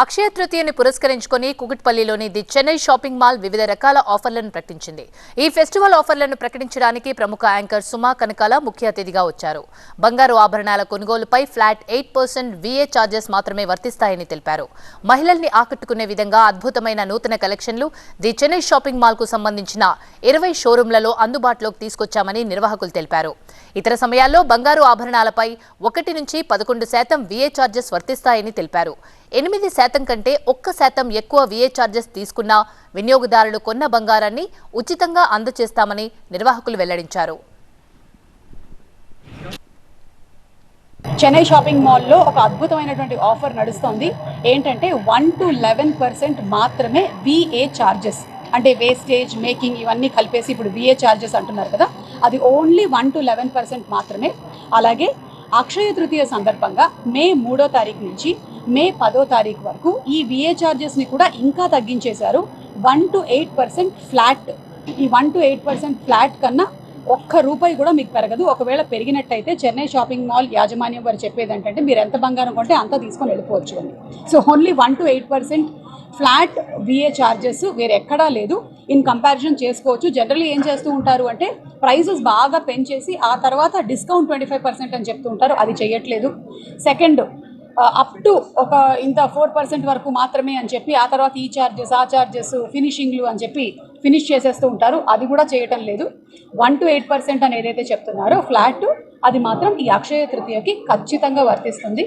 అక్షయ తృతీయని పురస్కరించుకొని కుకుట్పల్లిలోని ది చెన్నై షాపింగ్ మాల్ వివిధ రకాల ఆఫర్లను ప్రకటించింది. ఈ ఫెస్టివల్ ఆఫర్లను ప్రకటించడానికి ప్రముఖ యాంకర్ సుమా కనకాల ముఖ్య అతిథిగా వచ్చారు. బంగారు ఆభరణాల కొనుగోలుపై flat eight percent VA charges మాత్రమే వర్తిస్తాయని తెలిపారు. మహిళల్ని ఆకట్టుకునే విధంగా అద్భుతమైన నూతన కలెక్షన్లు ది చెన్నై షాపింగ్ మాల్కు సంబంధించిన ఇరవై షోరూంలలో అందుబాటులోకి తీసుకొచ్చామని నిర్వాహకులు తెలిపారు. ఇతర సమయాల్లో బంగారు ఆభరణాలపై ఒకటి నుంచి పదకొండు శాతం వీఏ ఛార్జెస్ వర్తిస్తాయని తెలిపారు. ఎనిమిది శాతం కంటే ఒక్క శాతం ఎక్కువ విఏ ఛార్జెస్ తీసుకున్న వినియోగదారులు కొన్న బంగారాన్ని ఉచితంగా అందజేస్తామని నిర్వాహకులు వెల్లడించారు. చెన్నై షాపింగ్ మాల్లో ఒక అద్భుతమైనటువంటి ఆఫర్ నడుస్తోంది. ఏంటంటే వన్ టు లెవెన్ పర్సెంట్ మాత్రమే విఏ ఛార్జెస్ అంటే వేస్టేజ్ మేకింగ్ ఇవన్నీ కలిపేసి ఇప్పుడు విఏ ఛార్జెస్ అంటున్నారు కదా. అది only one to eleven percent మాత్రమే. అలాగే అక్షయ తృతీయ సందర్భంగా మే మూడో తారీఖు నుంచి మే పదో తారీఖు వరకు ఈ విఏ ఛార్జెస్ని కూడా ఇంకా తగ్గించేశారు. One to eight percent flat. ఈ one to eight percent flat కన్నా ఒక్క రూపాయి కూడా మీకు పెరగదు. ఒకవేళ పెరిగినట్టయితే చెన్నై షాపింగ్ మాల్ యాజమాన్యం వారు చెప్పేది ఏంటంటే మీరు ఎంత బంగారం కొంటే అంత తీసుకొని వెళ్ళిపోవచ్చు అని. So only one to eight percent flat VA charges వేరే ఎక్కడా లేదు. ఇన్ కంపారిజన్ చేసుకోవచ్చు. జనరల్లీ ఏం చేస్తూ ఉంటారు అంటే ప్రైజెస్ బాగా పెంచేసి ఆ తర్వాత డిస్కౌంట్ ట్వంటీ ఫైవ్ పర్సెంట్ అని చెప్తూ ఉంటారు. అది చేయట్లేదు సెకండ్ అప్ టు ఒక ఇంత ఫోర్ పర్సెంట్ వరకు మాత్రమే అని చెప్పి ఆ తర్వాత ఈ ఛార్జెస్ ఆ ఛార్జెస్ ఫినిషింగ్లు అని చెప్పి ఫినిష్ చేసేస్తూ ఉంటారు. అది కూడా చేయటం లేదు. వన్ టు ఎయిట్ పర్సెంట్ అని ఏదైతే చెప్తున్నారో ఫ్లాట్ అది మాత్రం ఈ అక్షయ తృతీయకి ఖచ్చితంగా వర్తిస్తుంది.